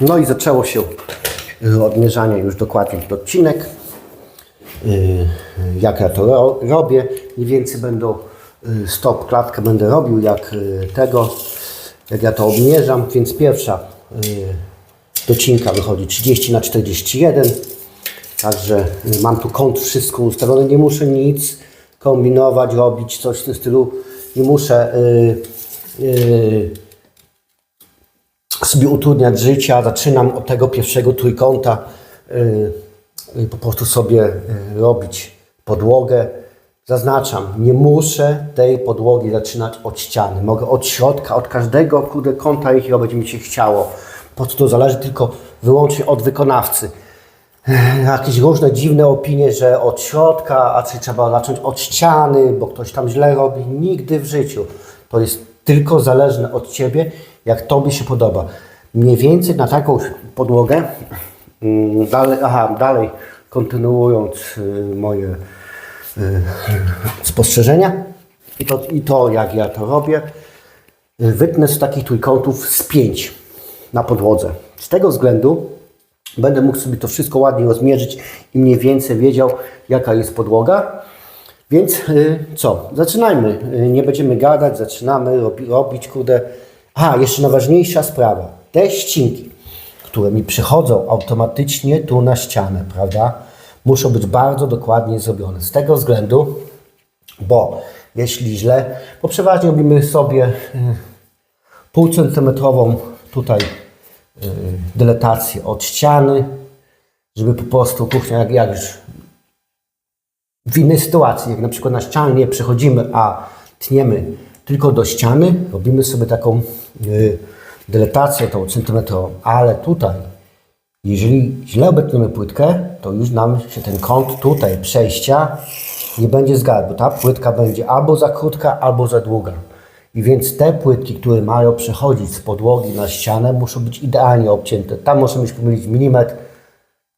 No i zaczęło się y, odmierzanie już dokładnie ten odcinek. Y, Jak ja to ro robię. Mniej więcej będą y, stop klatkę będę robił jak tego, jak ja to obmierzam. Więc pierwsza docinka wychodzi 30 na 41. Także mam tu kąt wszystko ustawione. Nie muszę nic kombinować, robić coś w tym stylu. Nie muszę y, y, sobie utrudniać życia. Zaczynam od tego pierwszego trójkąta. y, y, Po prostu sobie y, robić podłogę. Zaznaczam, nie muszę tej podłogi zaczynać od ściany. Mogę od środka, od każdego kurde kąta, jakiego będzie mi się chciało. Po prostu to zależy tylko wyłącznie od wykonawcy. Jakieś różne dziwne opinie, że od środka, a czy trzeba zacząć od ściany, bo ktoś tam źle robi. Nigdy w życiu. To jest tylko zależne od Ciebie, jak Tobie się podoba. Mniej więcej na taką podłogę, mm, dalej, aha, dalej kontynuując y, moje y, spostrzeżenia i to, i to, jak ja to robię, y, wytnę z takich trójkątów z pięć na podłodze. Z tego względu będę mógł sobie to wszystko ładnie rozmierzyć i mniej więcej wiedział, jaka jest podłoga. Więc co? Zaczynajmy. Nie będziemy gadać, zaczynamy robi, robić, kurde. A, jeszcze najważniejsza sprawa. Te ścinki, które mi przychodzą automatycznie tu na ścianę, prawda? Muszą być bardzo dokładnie zrobione. Z tego względu, bo jeśli źle, bo przeważnie robimy sobie y, półcentymetrową tutaj y, dyletację od ściany, żeby po prostu kuchnia, jak, jak już w innej sytuacji, jak na przykład na ścianę nie przechodzimy, a tniemy tylko do ściany, robimy sobie taką y, dyletację tą centymetrową, ale tutaj, jeżeli źle obetniemy płytkę, to już nam się ten kąt tutaj przejścia nie będzie zgadzał, bo ta płytka będzie albo za krótka, albo za długa. I więc te płytki, które mają przechodzić z podłogi na ścianę, muszą być idealnie obcięte. Tam możemy się pomylić milimetr,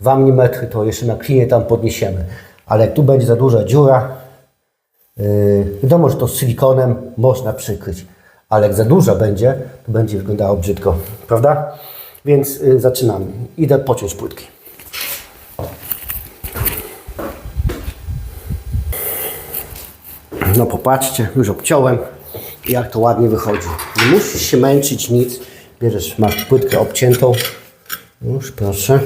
2 mm, to jeszcze na klinie tam podniesiemy. Ale jak tu będzie za duża dziura, yy, wiadomo, że to z silikonem można przykryć. Ale jak za duża będzie, to będzie wyglądało brzydko, prawda? Więc yy, zaczynamy. Idę pociąć płytki. No popatrzcie, już obciąłem, jak to ładnie wychodzi. Nie musisz się męczyć, nic. Bierzesz, masz płytkę obciętą. Już proszę.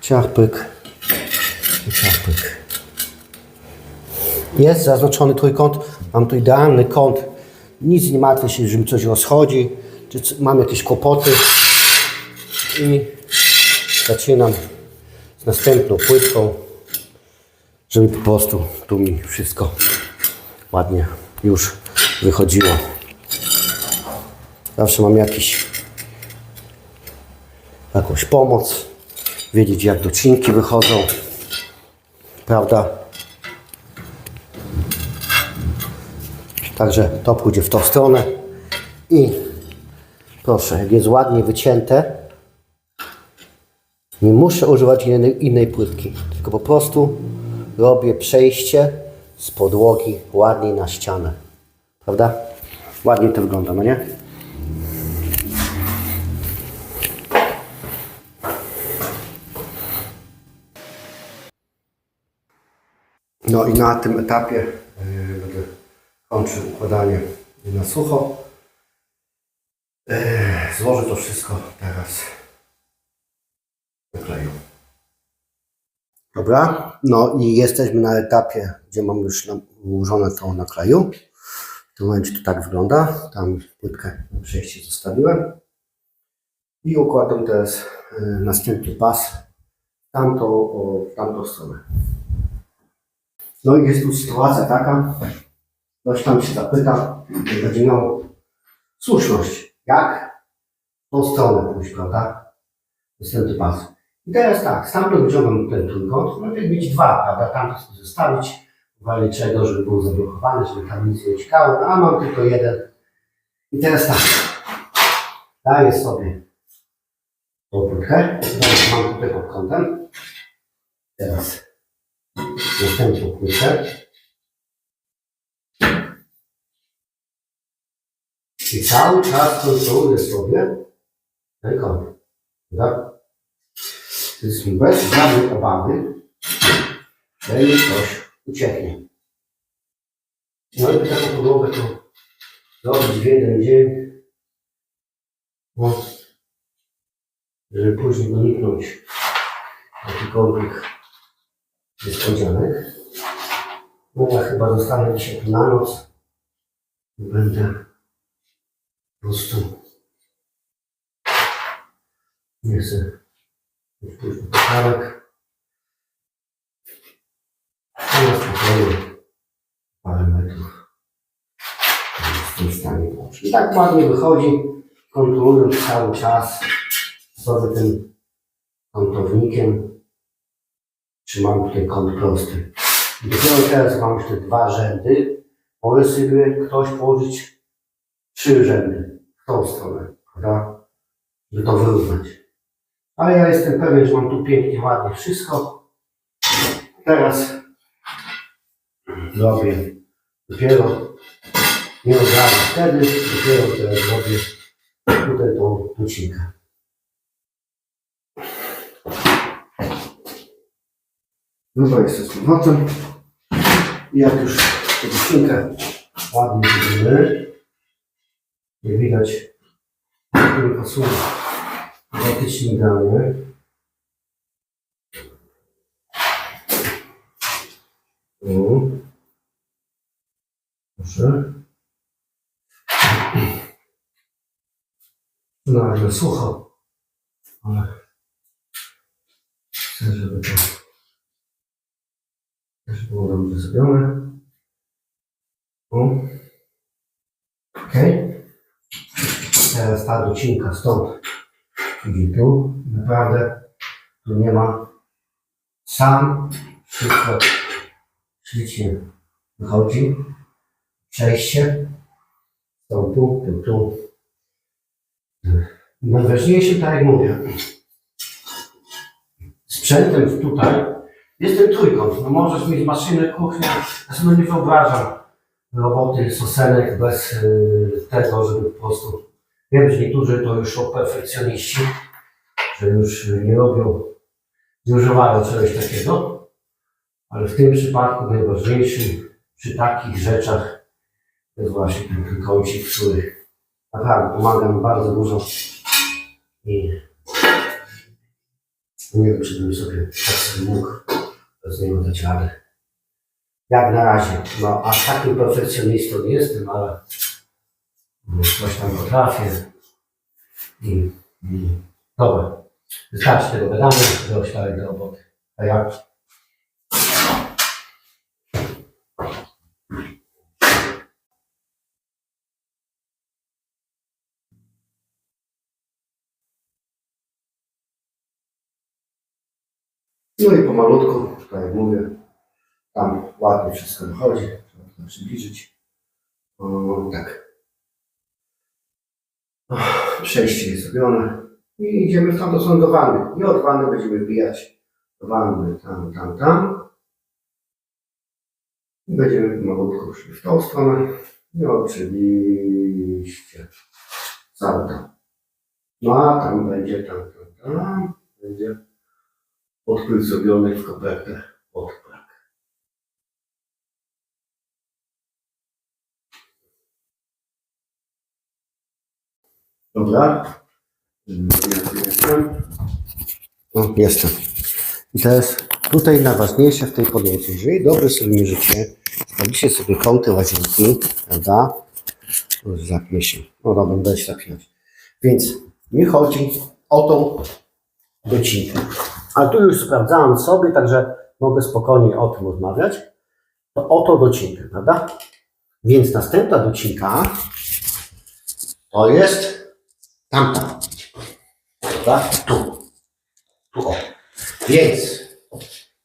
Ciach, pyk. Ciach, pyk. Jest zaznaczony trójkąt. Mam tu idealny kąt. Nic nie martwię się, że mi coś rozchodzi, czy mam jakieś kłopoty. I zaczynam z następną płytką, żeby po prostu tu mi wszystko ładnie już wychodziło. Zawsze mam jakiś, jakąś pomoc, wiedzieć jak docinki wychodzą, prawda? Także to pójdzie w tą stronę i proszę, jak jest ładnie wycięte, nie muszę używać innej, innej płytki, tylko po prostu robię przejście z podłogi ładniej na ścianę. Prawda? Ładnie to wygląda, no nie? No i na tym etapie kończył układanie na sucho. Yy, złożę to wszystko teraz na kleju. Dobra, no i jesteśmy na etapie, gdzie mam już ułożone to na kleju. W tym momencie to tak wygląda. Tam płytkę na przejście zostawiłem. I układam teraz y, następny pas w tamtą, w tamtą stronę. No i jest tu sytuacja taka, ktoś tam się zapyta, będzie miał słuszność, jak? Tą stronę pójść, prawda? Następny pas. I teraz tak, stamtąd wyciągam ten trójkąt, no i mieć dwa, prawda, tamto sobie zostawić, razie czego, żeby był zablokowany, żeby tam nic nie ciekało, no, a mam tylko jeden. I teraz tak, daję sobie tą teraz mam tutaj pod kątem, teraz następną płytkę i cały czas kontroluję sobie kąt. Prawda? Więc bez żadnej obawy, że mi coś ucieknie. No i taką podłogę to zrobić w jeden dzień, no, żeby później uniknąć jakichkolwiek niespodzianek. No ja chyba zostanę dzisiaj tu na noc i będę prostu nie chcę mieć później poprawek. No na parę metrów w tym stanie. I tak ładnie wychodzi, kontrolując cały czas sobie tym kątownikiem trzymam tutaj kąt prosty. I dopiero teraz mam już te dwa rzędy, może sobie ktoś położyć trzy rzędy w tą stronę, prawda? Żeby to wyrównać. Ale ja jestem pewien, że mam tu pięknie, ładnie wszystko. Teraz zrobię dopiero, nie od razu wtedy, dopiero teraz zrobię tutaj tą tucinkę. No to jest z powrotem. I jak już tę tucinkę ładnie zrobimy, nie widać, który praktycznie idealnie. O. Proszę. No, ale sucho. Ale chcę, żeby to też było dobrze zrobione. O. Okej. Teraz ta docinka stąd idzie tu. Naprawdę tu nie ma. Sam wszystko ślicznie wychodzi. Przejście. Stąd tu, tu, tu. Najważniejsze, tak jak mówię, sprzętem tutaj jest ten trójkąt. No możesz mieć maszynę, kuchnię. Ja sobie nie wyobrażam roboty sosenek bez y, tego, żeby po prostu. Wiem, że niektórzy to już są perfekcjoniści, że już nie robią, nie używają czegoś takiego. Ale w tym przypadku najważniejszym przy takich rzeczach jest właśnie ten trójkącik, który naprawdę pomaga mi bardzo dużo. I nie wiem, czy bym sobie tak sobie mógł bez niego dać radę. Jak na razie. No, aż takim perfekcjonistą nie jestem, ale coś tam potrafię. I, i dobra. Wystarczy tego gadamy, że dalej do roboty. A jak? No i pomalutku, tak jak mówię, tam ładnie wszystko wychodzi. Trzeba to przybliżyć. O, tak. O, Przejście jest zrobione. I idziemy w tamtą do wanny. I od wanny będziemy wbijać wanny tam, tam, tam. I będziemy pomalutku szli w tą stronę. I oczywiście cały tam. No a tam będzie, tam, tam, tam. Będzie odkryć zrobiony w kopertę odprak. Dobra. Ja tu jestem. O, jestem. I teraz tutaj najważniejsze w tej podłodzie. Jeżeli dobrze sobie mierzycie, zrobicie sobie kąty łazienki, prawda? Już zapnie się. No dobra, będę się zapinać. Więc mi chodzi o tą docinkę. Ale tu już sprawdzałem sobie, także mogę spokojnie o tym rozmawiać. To oto docinkę, prawda? Więc następna docinka to jest tamta. Prawda? Tu. Tu o. Więc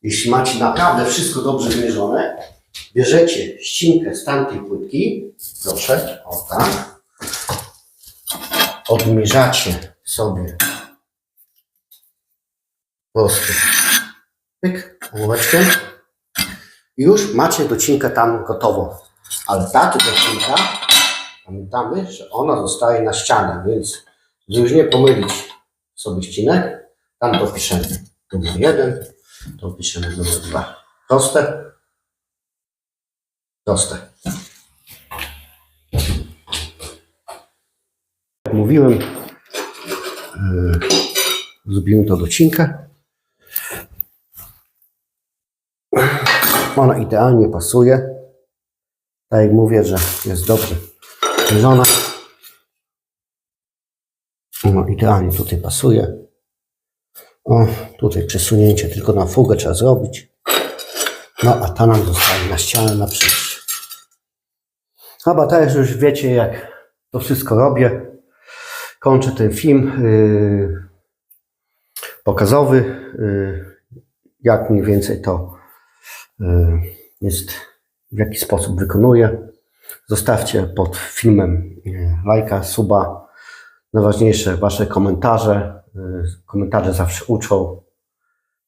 jeśli macie naprawdę wszystko dobrze wymierzone, bierzecie ścinkę z tamtej płytki, proszę, o tak, odmierzacie sobie po prostu pyk, główeczkę i już macie docinkę tam gotową. Ale ta tu docinka, pamiętamy, że ona zostaje na ścianę, więc żeby nie pomylić sobie ścinek. Tam to piszemy numer jeden, to piszemy numer dwa. Proste. Proste. Jak mówiłem, yy, zrobimy to docinkę. Ona idealnie pasuje. Tak jak mówię, że jest dobrze zmierzona. No idealnie tutaj pasuje. O, tutaj przesunięcie tylko na fugę trzeba zrobić. No, a ta nam zostaje na ścianę na przyjście. Chyba teraz już wiecie, jak to wszystko robię. Kończę ten film yy, pokazowy, yy, jak mniej więcej to yy, jest, w jaki sposób wykonuję. Zostawcie pod filmem yy, lajka, suba. Najważniejsze Wasze komentarze. Yy, Komentarze zawsze uczą.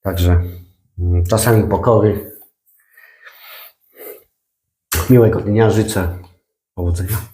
Także yy, czasami pokory. Miłego dnia życzę. Powodzenia.